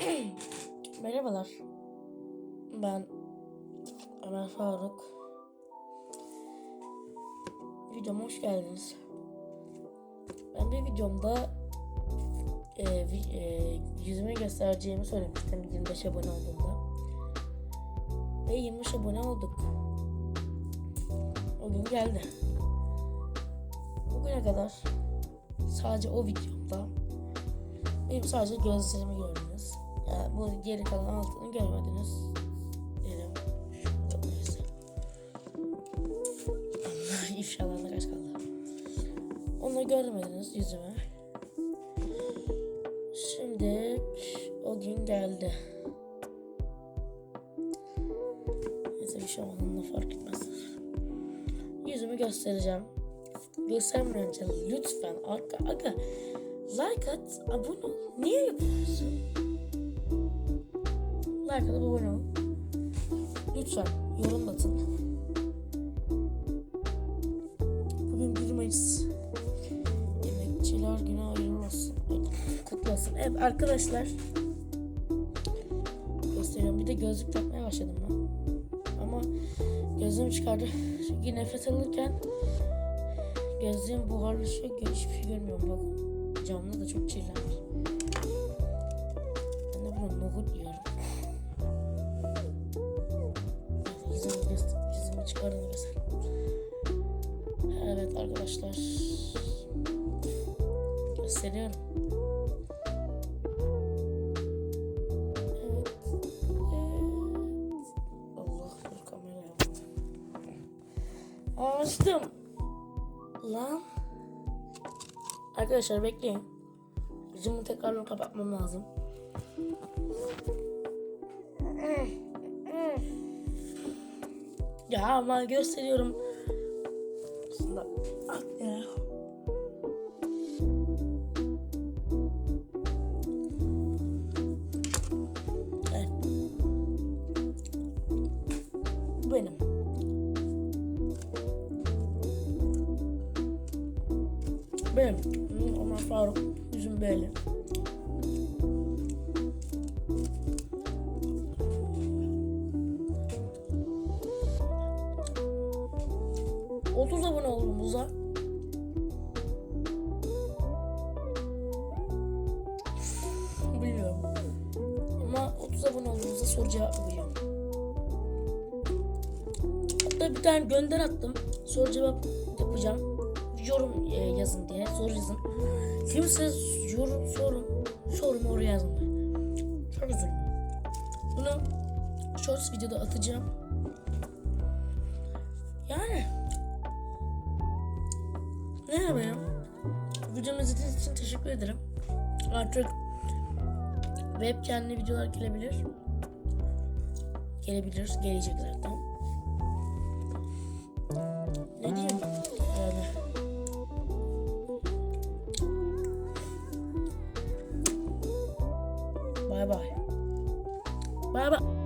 Merhabalar. Ben Ömer Faruk. Videoma hoş geldiniz. Ben bir videomda e, e, yüzümü göstereceğimi söylemiştim 25 abone olduğumda. Ve 25 abone olduk. O gün geldi. Bugüne kadar sadece o videomda benim sadece gözlerimi gördünüz. Bu geri kalan altını görmediniz. Dedim. Neyse. Ne kaç kaldı. Onu görmediniz yüzüme. Şimdi o gün geldi. Neyse bir şey olmadığında fark etmez. Yüzümü göstereceğim. Göstermeden önce lütfen arka, arka like at, abone ol. Niye yapıyorsun? At, abone ol. Lütfen yorum atın. Bugün 1 Mayıs. Emekçiler günü hayırlı olsun. Kutlu olsun. Evet arkadaşlar. Gösteriyorum. Bir de gözlük takmaya başladım ben. Ama gözlüğümü çıkardı. Çünkü nefes alırken gözlüğüm buharlaşıyor. Hiçbir şey görmüyorum bakın. Camda da çok kirlenmiş. Ben de buna nohut yiyorum. Arkadaşlar. Gösteriyorum. Allah dur kameraya bak. Açtım. Lan. Arkadaşlar bekleyin. Yüzümü tekrardan kapatmam lazım. Ya ama gösteriyorum. Aslında ah ya. Evet. Bu benim. Benim. Ömer Faruk. Yüzüm böyle. Otuz abone olduğumuzda bilmiyorum. Ama 30 abone olduğumuzda soru cevaplayacağım. Hatta bir tane gönder attım. Soru cevap yapacağım. Yorum e, yazın diye soru yazın. Kimse yorum sorun sorun oraya yazın. Çok üzüldüm. Bunu shorts videoda atacağım. Neyse benim. Videomu izlediğiniz için teşekkür ederim. Artık webcamli videolar gelebilir. Gelebilir, gelecek zaten. Ne diyeyim? Yani. Bay bay. Bay bay.